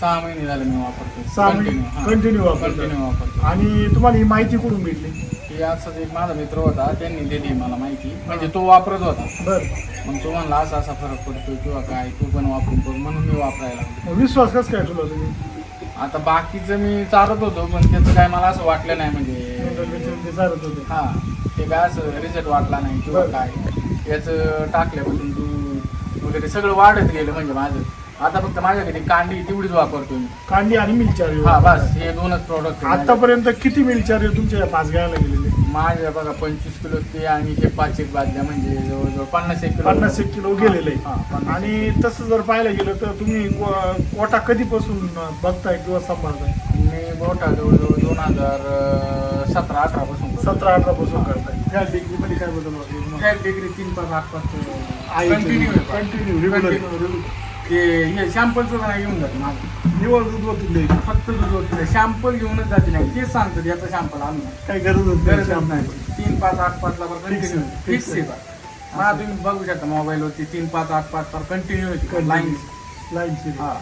सहा महिने झाले मी वापरतो सहा Continue, हा. कंटिन्यू Continue वापरतो वापरतो आणि तुम्हाला ही माहिती कुठून भेटली? की एक माझा मित्र होता त्यांनी दिली मला माहिती. म्हणजे तो वापरत होता. बर. मग तो म्हणला असा असा फरक पडतो किंवा काय तू पण वापरून बघ म्हणून मी वापरायला लागलो. मग विश्वास कसं काय तुला तुम्ही? आता बाकीचं मी चालत होतो पण त्याचं काय मला असं वाटलं नाही म्हणजे चालत होते. हा ते काय असं रिझल्ट वाटला नाही किंवा बरं. काय. याचं टाकल्यापासून तू वगैरे सगळं वाढत गेलं म्हणजे माझं. आता फक्त माझ्याकडे कांडी तेवढीच वापरतो मी. कांडी आणि मिलचारी हा बस हे दोनच प्रोडक्ट आतापर्यंत किती मिलचारी तुमच्या या पाच गायला गेलेले? माझ्या बघा पंचवीस किलो ते आणि ते पाच एक बादल्या म्हणजे जवळजवळ पन्नास एक किलो. पन्नास एक किलो गेलेलं. हा, पन्नास आणि तसं जर पाहायला गेलं तर तुम्ही को- कोटा कधीपासून बघताय किंवा सांभाळताय? मी मोठा जवळजवळ दोन हजार अं, सतरा अठरा पासून करतो. सतरा अठरा पासून करताय. त्या डिग्री मध्ये काय बदल वाटले तुम्हाला? डिग्री तीन पाच आठ पाच आहे कंटिन्यू कंटिन्यू रेग्युलर ते हे शॅम्पल सुद्धा नाही घेऊन जात माझं निवड दूध होती द्यायची. फक्त दूध होतं शॅम्पल घेऊनच जाते नाही. तेच सांगतात याचा शॅम्पल आणून काही गरजच गरजच नाही. नाही तीन पाच आठ पाच ला कंटिन्यू फिक्स आहे मला तुम्ही बघू शकता मोबाईलवरती तीन पाच आठ पाच पर कंटिन्यू लाईन लाईनची हा.